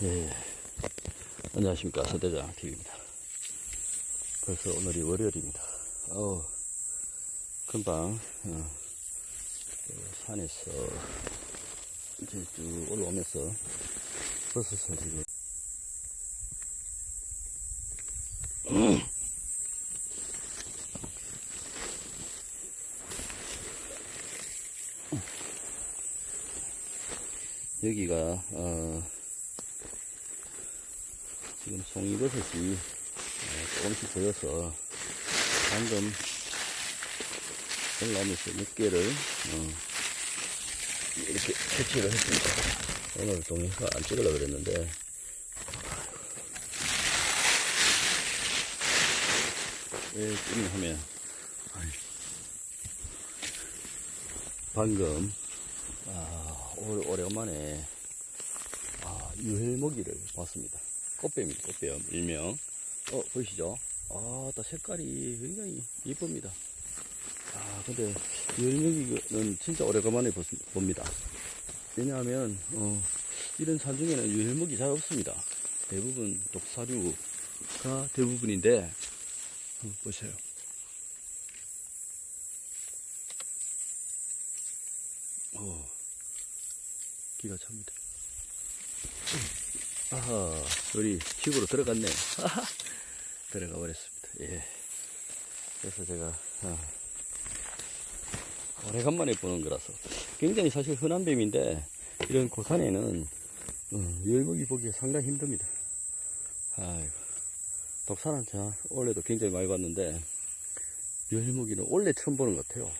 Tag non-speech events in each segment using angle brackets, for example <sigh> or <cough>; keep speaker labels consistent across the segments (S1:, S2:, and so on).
S1: 예. 안녕하십니까. 서대장 TV입니다. 벌써 오늘이 월요일입니다. 어우, 금방, 어, 그 산에서 이제 쭉 올라오면서 버섯을 지금 <clears throat> 여기가 어, 지금 송이버섯이 어, 조금씩 보여서 방금 올라오면서 몇 개를 어, 이렇게 채취를 했습니다. 오늘 동영상 안 찍으려고 그랬는데 왜 찍냐면 방금 아, 올, 오래간만에 아, 유헬모기를 봤습니다. 꽃뱀입니다. 꽃뱀 일명. 어 보이시죠? 아, 또 색깔이 굉장히 이쁩니다. 아, 근데 유헬모기는 진짜 오래간만에 보, 봅니다. 왜냐하면 어, 이런 산 중에는 유헬모기 잘 없습니다. 대부분 독사류가 대부분인데 한번 보세요. 어, 기가 찹니다. 아하, 우리 집으로 들어갔네. 하하, 들어가 버렸습니다. 예. 그래서 제가, 아, 오래간만에 보는 거라서. 굉장히 사실 흔한 뱀인데, 이런 고산에는, 어, 열먹이 보기가 상당히 힘듭니다. 아이고. 독산은 자, 원래도 굉장히 많이 봤는데, 열먹이는 원래 처음 보는 것 같아요.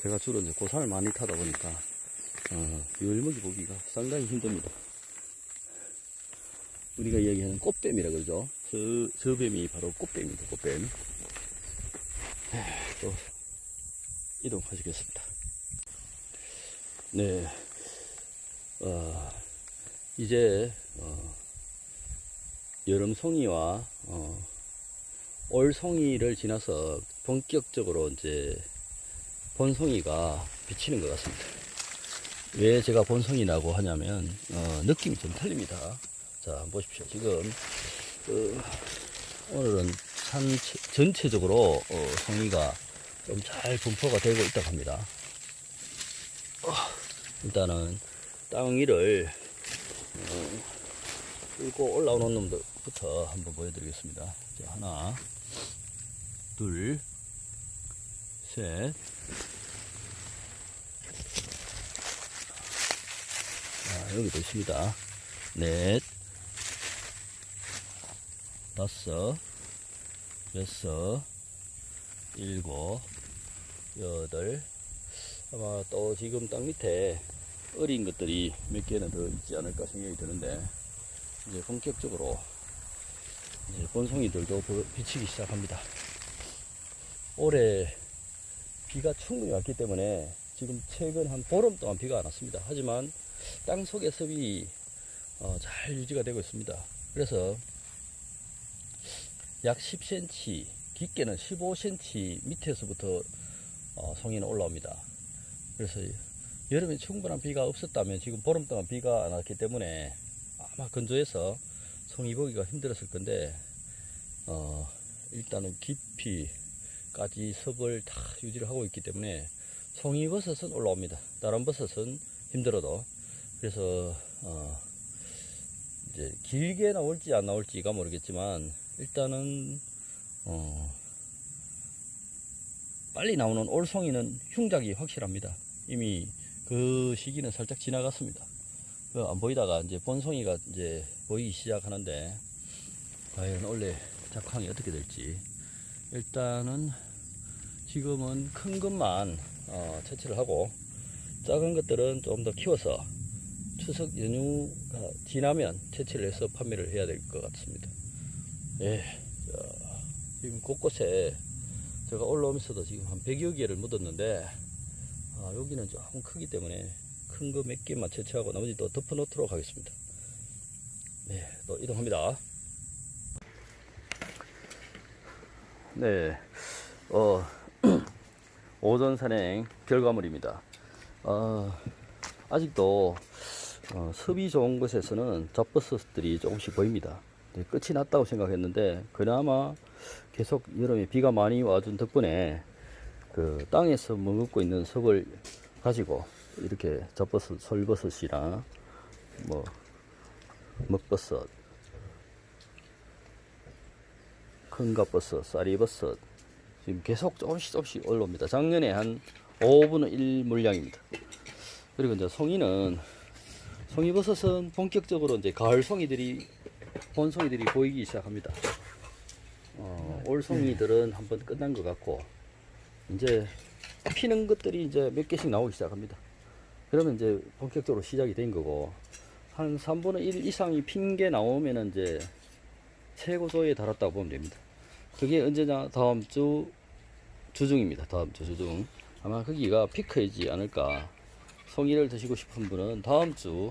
S1: 제가 주로 이제 고산을 많이 타다 보니까, 어, 열먹이 보기가 상당히 힘듭니다. 우리가 이야기하는 꽃뱀이라 그러죠. 저, 저 뱀이 바로 꽃뱀입니다. 꽃뱀. 에, 또 이동하시겠습니다. 네, 어, 이제 어, 여름 송이와 어, 올 송이를 지나서 본격적으로 이제 본송이가 비치는 것 같습니다. 왜 제가 본송이라고 하냐면 어, 느낌이 좀 틀립니다. 자, 보십시오. 지금, 그, 오늘은 산 체- 전체적으로, 어, 송이가 좀 잘 분포가 되고 있다고 합니다. 어, 일단은, 땅 위를, 어, 뚫고 올라오는 놈들부터 한번 보여드리겠습니다. 자, 하나, 둘, 셋, 자, 여기도 있습니다. 넷, 다섯, 여섯, 일곱, 여덟, 아마 또 지금 땅 밑에 어린 것들이 몇 개는 더 있지 않을까 생각이 드는데, 이제 본격적으로 이제 본송이들도 보- 비치기 시작합니다. 올해 비가 충분히 왔기 때문에 지금 최근 한 보름 동안 비가 안 왔습니다. 하지만 땅 속의 습이 어, 잘 유지가 되고 있습니다. 그래서 약 10cm, 깊게는 15cm 밑에서부터 어, 송이는 올라옵니다. 그래서 여름에 충분한 비가 없었다면 지금 보름 동안 비가 안 왔기 때문에 아마 건조해서 송이 보기가 힘들었을 건데 어, 일단은 깊이까지 섭을 다 유지를 하고 있기 때문에 송이 버섯은 올라옵니다. 다른 버섯은 힘들어도 그래서 어, 이제 길게 나올지 안 나올지가 모르겠지만 일단은 어 빨리 나오는 올송이는 흉작이 확실합니다. 이미 그 시기는 살짝 지나갔습니다. 그 안 보이다가 이제 본송이가 이제 보이기 시작하는데 과연 원래 작황이 어떻게 될지 일단은 지금은 큰 것만 어, 채취를 하고 작은 것들은 좀 더 키워서 추석 연휴가 지나면 채취를 해서 판매를 해야 될 것 같습니다. 예, 자, 지금 곳곳에 제가 올라오면서도 지금 한 100여 개를 묻었는데, 아, 여기는 조금 크기 때문에 큰 거 몇 개만 채취하고 나머지 또 덮어 놓도록 하겠습니다. 네, 또 이동합니다. 네, 어, <clears throat> 오전 산행 결과물입니다. 어, 아직도 어, 습이 좋은 곳에서는 잡버섯들이 조금씩 보입니다. 끝이 났다고 생각했는데 그나마 계속 여름에 비가 많이 와준 덕분에 그 땅에서 머금고 있는 섭을 가지고 이렇게 잡버섯, 솔버섯이나 뭐 먹버섯, 큰갑버섯, 쌀이버섯 지금 계속 조금씩 조금씩 올라옵니다. 작년에 한 5분의 1 물량입니다. 그리고 이제 송이는 송이버섯은 본격적으로 이제 가을 송이들이 본송이들이 보이기 시작합니다. 어, 올 송이들은 한번 끝난 것 같고 이제 피는 것들이 이제 몇 개씩 나오기 시작합니다. 그러면 이제 본격적으로 시작이 된 거고 한 3분의 1 이상이 핀 게 나오면은 이제 최고조에 달았다고 보면 됩니다. 그게 언제냐 다음 주 주중입니다. 다음 주 주중 아마 거기가 피크이지 않을까. 송이를 드시고 싶은 분은 다음 주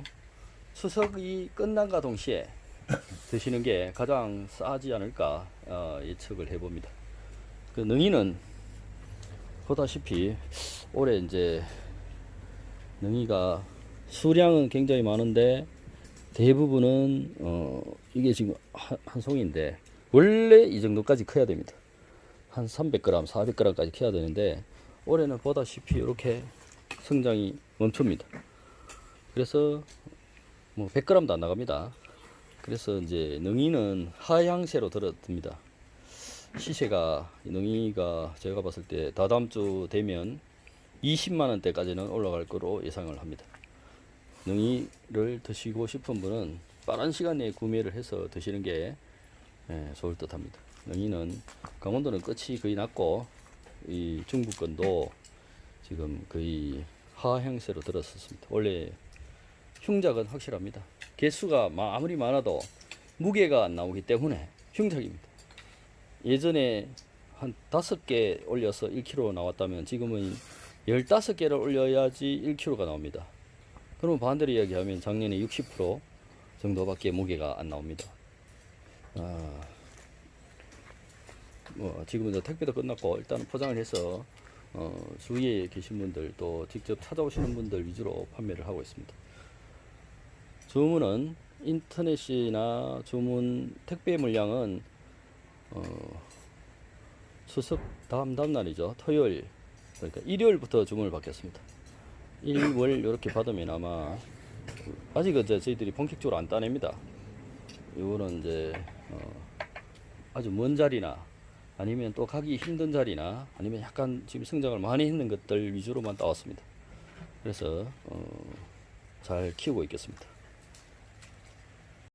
S1: 추석이 끝난과 동시에 드시는 게 가장 싸지 않을까 어, 예측을 해봅니다. 그 능이는 보다시피 올해 이제 능이가 수량은 굉장히 많은데 대부분은 어 이게 지금 한, 한 송인데 원래 이 정도까지 커야 됩니다. 한 300g, 400g까지 커야 되는데 올해는 보다시피 이렇게 성장이 멈춥니다. 그래서 뭐 100g도 안 나갑니다. 그래서 이제 능이는 하향세로 들어듭니다. 시세가 능이가 제가 봤을 때 다다음 주 되면 20만 원대까지는 올라갈 거로 예상을 합니다. 능이를 드시고 싶은 분은 빠른 시간 내에 구매를 해서 드시는 게 예, 좋을 듯합니다. 능이는 강원도는 끝이 거의 났고 이 중부권도 지금 거의 하향세로 들어섰습니다. 원래 흉작은 확실합니다. 개수가 마- 아무리 많아도 무게가 안 나오기 때문에 흉작입니다. 예전에 한 다섯 개 올려서 1kg 나왔다면 지금은 15개를 올려야지 1kg가 나옵니다. 그러면 반대로 이야기하면 작년에 60% 정도밖에 무게가 안 나옵니다. 아, 뭐 지금은 택배도 끝났고 일단 포장을 해서 어, 주위에 계신 분들 또 직접 찾아오시는 분들 위주로 판매를 하고 있습니다. 주문은 인터넷이나 주문 택배 물량은 어, 추석 다음 다음 날이죠 토요일 그러니까 일요일부터 주문을 받겠습니다. 일월 이렇게 받으면 아마 아직은 이제 저희들이 본격적으로 안 따냅니다. 이거는 이제 어, 아주 먼 자리나 아니면 또 가기 힘든 자리나 아니면 약간 지금 성장을 많이 했는 것들 위주로만 따왔습니다. 그래서 어, 잘 키우고 있겠습니다.